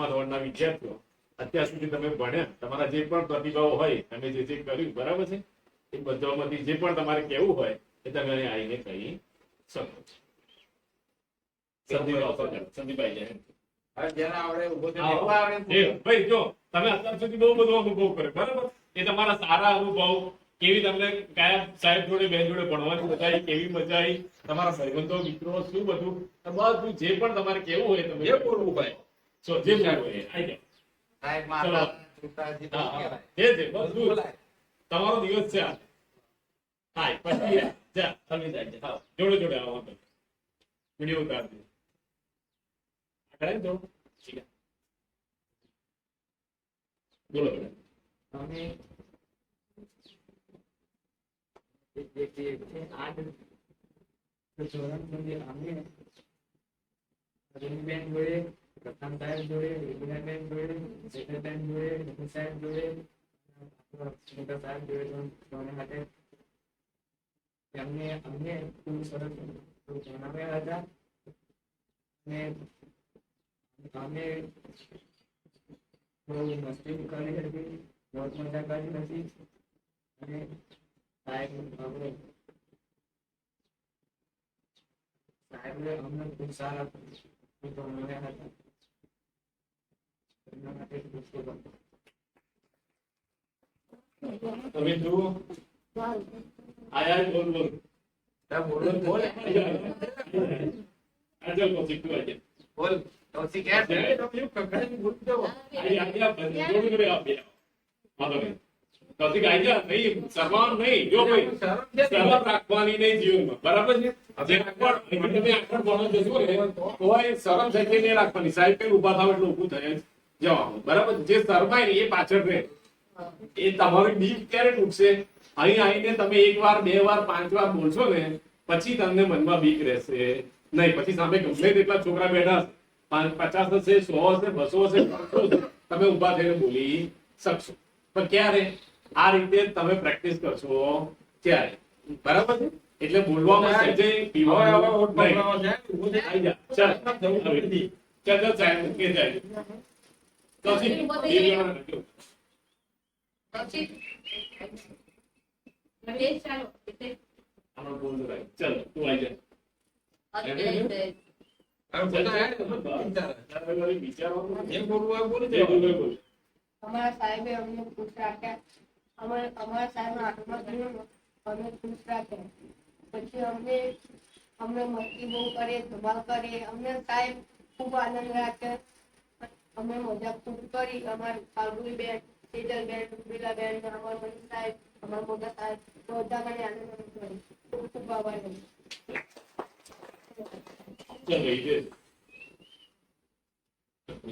આઠમા ધોરણના વિદ્યાર્થીઓ અત્યાર સુધી તમે ભણ્યા તમારા જે પણ પ્રતિભાવ હોય તમે જે જે કર્યું બરાબર છે? એ બધામાંથી જે પણ તમારે કહેવું હોય એ તમે અહીં આવીને કહી શકો છો. તમે અત્યાર સુધી બહુ બધો અનુભવ કર્યો બરાબર? એ તમારા સારા અનુભવ કેવી તમને કયા સાહેબ જોડે બેન જોડે ભણવાની મજા આવી કેવી મજા આવી? તમારા ભાઈબંધો મિત્રો શું બધું? બધું જે પણ તમારે કેવું હોય તમે જે બોલવું હોય. સો જે બોલવું હોય એ. આઈ જાઓ. સાહેબ ચલો. માતા પિતાજી તો હા, હા. કહેવાય. જે છે બધું બોલાય. તમારો દિવસ છે આ. હાય પછી આ. જા તમે જાય જા. આવો. જોડે જોડે આવો વાંધો નહીં. વિડીયો ઉતાર દે આગળ આવી જાઓ. ઠીક છે. બોલો બેટા. અમે એક એક એક છે આઠ ધોરણ સુધી અમે રવિબેન જોડે પ્રથમ સાહેબ જોડે વિજયાબેન જોડે શેખરબેન જોડે રઘુ સાહેબ જોડે આપણો મોટા સાહેબ જોડે ત્રણે માટે એમને અમને ખૂબ સરસ ભણાવ્યા હતા અને અમે બહુ મસ્તી કરી હતી બહુ મજા કરી હતી અને સાહેબ આપણે સાહેબે અમને ખૂબ સારા ભણાવ્યા હતા એમના માટે ખૂબ ખૂબ આભાર. તમે જુઓ આયા જ બોલ બોલ સાહેબ બોલો ને બોલે. આજે કૌશિક તું આજે બોલ. કૌશિક યાર, તમે એવું કકડાઈને બોલી જાઓ. આજે આજે આ બંધ જોડે જોડે આ બે વાંધો નહીં કૌશિક આઈ નહીં શરમાવાનું નહીં. જો ભાઈ? શરમ રાખવાની નહીં જીવનમાં. બરાબર છે? અહીં આવીને તમે એક વાર, બે વાર, પાંચ વાર બોલશો ને, પછી તમને મનમાં બીક રહેશે. નહીં, પછી સામે ગમે તેટલા છોકરા બેઠા પાંચ, પચાસ હશે, સો હશે, બસો હશે તમે ઊભા થઈને બોલી શકશો. પણ ક્યારે? આ રીતે તમે પ્રેક્ટિસ કરશો ત્યારે બરાબર છે એટલે બોલવામાં સહેજે હવે પીવાનું હવે ઓટ નહીં. પકડવાનો છે. ઊભું થઈ આઈ જા. ચાલ. જવું નથી. ચાલ ચાલ સાહેબ કે જાય કૌશિક, એ જણા રાખજો. આમાં બોલ રાખ. ચાલ તું આઈ જા હવે બધા યાર, વિચારે. તારે વળી વિચારવાનું જે બોલવું હોય અમારા અમારા અમારા સાહેબ આઠમા ધોરણમાં અમને ખુશ રાખ્યા પછી અમને અમને મસ્તી બહુ કરે, ધમાલ કરે. અમને સાહેબ ખૂબ આનંદ રાખે. અમે મજા ખૂબ કરી. અમારા ફાલ્ગુની બેન સેજલ બેન રૂબીલા બેન, અમારા મનીષ સાહેબ, અમારા મોટા સાહેબ, બધા મને આનંદ ખૂબ ખૂબ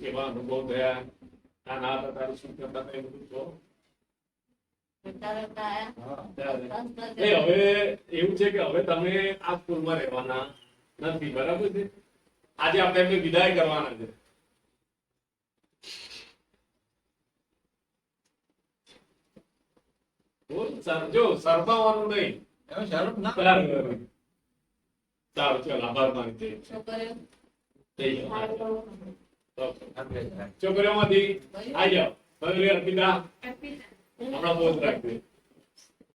કેવા અનુભવ થયા નાના હતા તારું શું કરતા હતા એ બધું કહો. હવે એવું છે કે હવે તમે આ સ્કૂલમાં રહેવાના નથી બરાબર છે? આજે આપણે એમને વિદાય કરવાના છે. જો સરપાવાનું નહીં. એમાં શરમ ના સારું ચાલ આભાર માની થઈ છોકરીઓમાંથી આવી જાઓ. ભલે અર્પિતા? આપણા બોધ રાખજો.